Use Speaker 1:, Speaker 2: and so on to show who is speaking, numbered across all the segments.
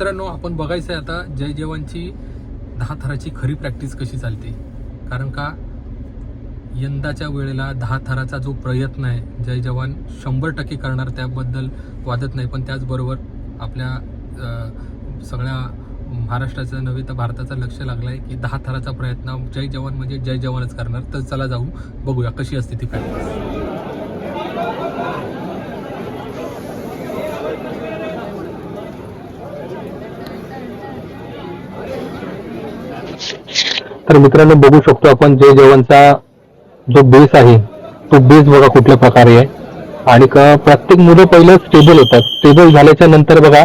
Speaker 1: मित्रांनो आपण बघायचं आहे आता जय जवानची दहा थराची खरी प्रॅक्टिस कशी चालते. कारण का यंदाच्या वेळेला दहा थराचा जो प्रयत्न आहे जय जवान शंभर टक्के करणार त्याबद्दल वादत नाही. पण त्याचबरोबर आपल्या सगळ्या महाराष्ट्राचं नव्हे तर भारताचं लक्ष लागलं आहे की दहा थराचा प्रयत्न जय जवान म्हणजे जय जवानच करणार. तर चला जाऊ बघूया कशी असते ती प्रॅक्टिस
Speaker 2: तर मित्रांनो बघू शकतो आपण जय जवानचा जो बेस आहे तो बेस बघा कुठल्या प्रकारे आहे. आणि प्रत्येक मुलं पहिलं स्टेबल होतात. स्टेबल झाल्याच्यानंतर बघा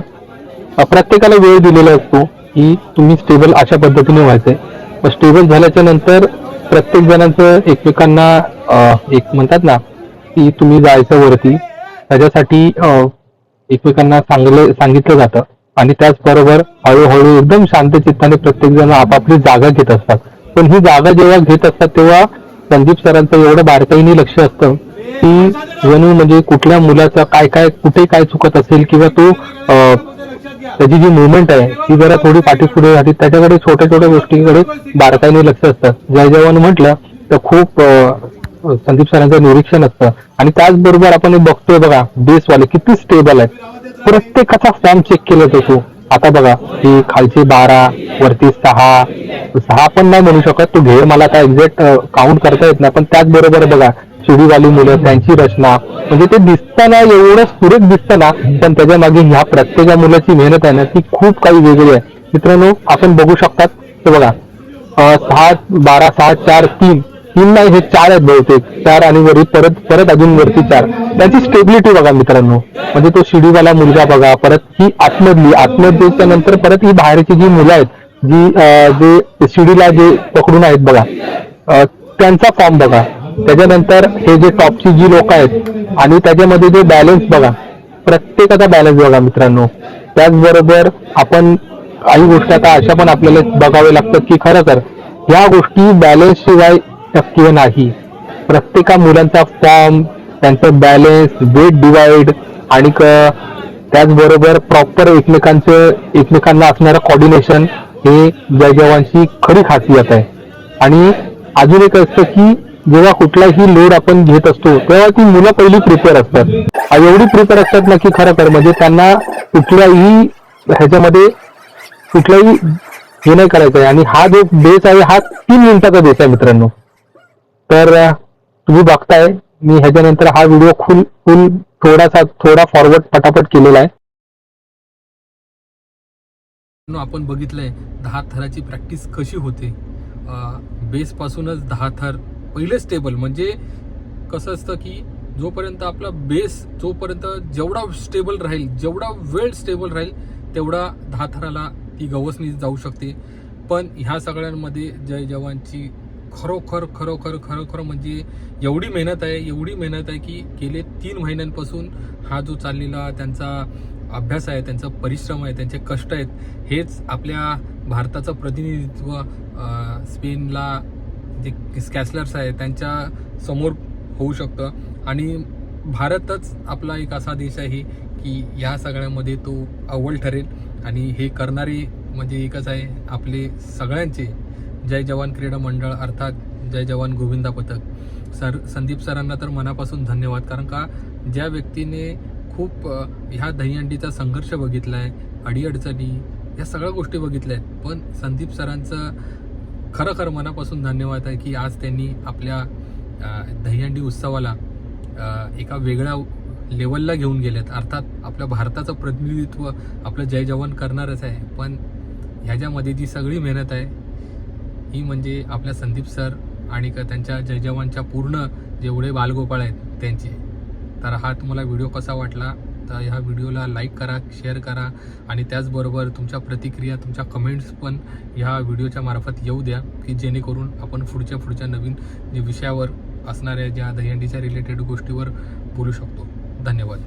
Speaker 2: प्रत्येकाला वेळ दिलेला असतो की तुम्ही स्टेबल अशा पद्धतीने व्हायचंय. मग स्टेबल झाल्याच्यानंतर प्रत्येक जणांचं एकमेकांना एक म्हणतात ना की तुम्ही जायचं वरती. त्याच्यासाठी एकमेकांना सांगलं सांगितलं जातं. आणि त्याचबरोबर हळूहळू एकदम शांत चित्ताने प्रत्येक जण आपापली जागा घेत असतात. पण ही जागा जेव्हा घेत असतात तेव्हा संदीप सरांचं एवढं बारकाईने लक्ष असतं की जणू म्हणजे कुठल्या मुलाचा काय काय कुठे काय चुकत असेल किंवा तो त्याची जी मुवमेंट आहे ती जरा थोडी पाठीपुढे राहते. त्याच्याकडे छोट्या छोट्या गोष्टीकडे बारकाईने लक्ष असतं. जय जवान म्हटलं तर खूप संदीप सरांचं निरीक्षण असतं. आणि त्याचबरोबर आपण बघतोय बघा बेसवाले किती स्टेबल आहे प्रत्येकाचा फॉर्म चेक केला जातो. आता बघा की खालचे बारा वरती सहा सहा पण नाही म्हणू शकत. तो घे मला काय एक्झॅक्ट काउंट करता येत नाही. पण त्याचबरोबर बघा शिडीवाली मुलं त्यांची रचना. म्हणजे ते दिसताना एवढं सुरेख दिसतं ना पण त्याच्यामागे ह्या प्रत्येका मुलाची मेहनत आहे ना ती खूप काही वेगळी आहे. मित्रांनो आपण बघू शकतात. ते बघा सहा बारा सहा चार तीन. तीन नाही हे चार आहेत बहुतेक. चार आणि वरी परत परत अजून वरती चार. त्याची स्टेबिलिटी बघा मित्रांनो. म्हणजे तो शिडीवाला मुलगा बघा परत ही आतमधली आतमधलीच्या नंतर परत ही बाहेरची जी मुलं आहेत जी जे शिडीला जे पकडून आहेत बघा त्यांचा फॉर्म बघा. त्याच्यानंतर हे जे टॉपची जी लोक आहेत आणि त्याच्यामध्ये जे बॅलन्स बघा प्रत्येकाचा बॅलन्स बघा मित्रांनो. त्याचबरोबर आपण काही गोष्टी आता अशा पण आपल्याला बघावे लागतात की खरं तर ह्या गोष्टी बॅलन्स शिवाय शक्य नाही. प्रत्येका मुलांचा फॉर्म त्यांचं बॅलन्स वेट डिवाइड आणि क- त्याचबरोबर प्रॉपर एकमेकांचं एकमेकांना असणारं कॉर्डिनेशन हे जय जवानची खरी खासियत आहे. आणि अजून एक असतं की जेव्हा कुठलाही लोड आपण घेत असतो तेव्हा ती मुलं पहिली प्रिपेअर असतात. एवढी प्रिपेअर असतात ना की खरं तर म्हणजे त्यांना कुठल्याही ह्याच्यामध्ये कुठलाही हे नाही करायचं आहे आणि हा जो बेस आहे हा तीन मिनिटाचा बेस आहे मित्रांनो. तर तुम्ही बघताय मी ह्याच्यानंतर हा व्हिडिओ फुल फुल थोडासा थोडा फॉरवर्ड पटापट केलेला आहे.
Speaker 1: आपण बघितलंय दहा थराची प्रॅक्टिस कशी होते? बेसपासूनच दहा थर पहिले स्टेबल म्हणजे कसं असतं की जोपर्यंत आपला बेस जोपर्यंत जेवढा स्टेबल राहील जेवढा वेळ स्टेबल राहील तेवढा दहा थराला ती गवसणी जाऊ शकते. पण ह्या सगळ्यांमध्ये जय जवानची खरोखर खरोखर खरोखर म्हणजे एवढी मेहनत आहे एवढी मेहनत आहे की गेले तीन महिन्यांपासून हा जो चाललेला त्यांचा अभ्यास आहे त्यांचा परिश्रम आहे त्यांचे कष्ट आहेत हेच आपल्या भारताचं प्रतिनिधित्व स्पेनला जे स्कॅसलर्स आहे त्यांच्यासमोर होऊ शकतं. आणि भारतच आपला एक असा देश आहे की या सगळ्यामध्ये तो अव्वल ठरेल. आणि हे करणारे म्हणजे एकच आहे आपले सगळ्यांचे जय जवान क्रीडा मंडळ अर्थात जय जवान गोविंदा पथक. सर संदीप सरांना तर मनापासून धन्यवाद. कारण का ज्या व्यक्तीने खूप ह्या दहीहंडीचा संघर्ष बघितला आहे अडीअडचणी या सगळ्या गोष्टी बघितल्या आहेत पण संदीप सरांचं खरं खरं मनापासून धन्यवाद आहे की आज त्यांनी आपल्या दहीहंडी उत्सवाला एका वेगळ्या लेवलला घेऊन गेलेत. अर्थात आपल्या भारताचं प्रतिनिधित्व आपलं जय जवान करणारच आहे. पण ह्याच्यामध्ये जी सगळी मेहनत आहे ही म्हणजे आपल्या संदीप सर आणि त्यांच्या जय जवानच्या पूर्ण जेवढे बालगोपाळ आहेत त्यांचे. तर हा तुम्हाला व्हिडिओ कसा वाटला? तर ह्या व्हिडिओला लाईक करा शेअर करा आणि त्याचबरोबर तुमच्या प्रतिक्रिया तुमच्या कमेंट्स पण ह्या व्हिडिओच्या मार्फत येऊ द्या की जेणेकरून आपण पुढच्या पुढच्या नवीन जे विषयावर असणाऱ्या ज्या दहीहंडीच्या रिलेटेड गोष्टीवर बोलू शकतो. धन्यवाद.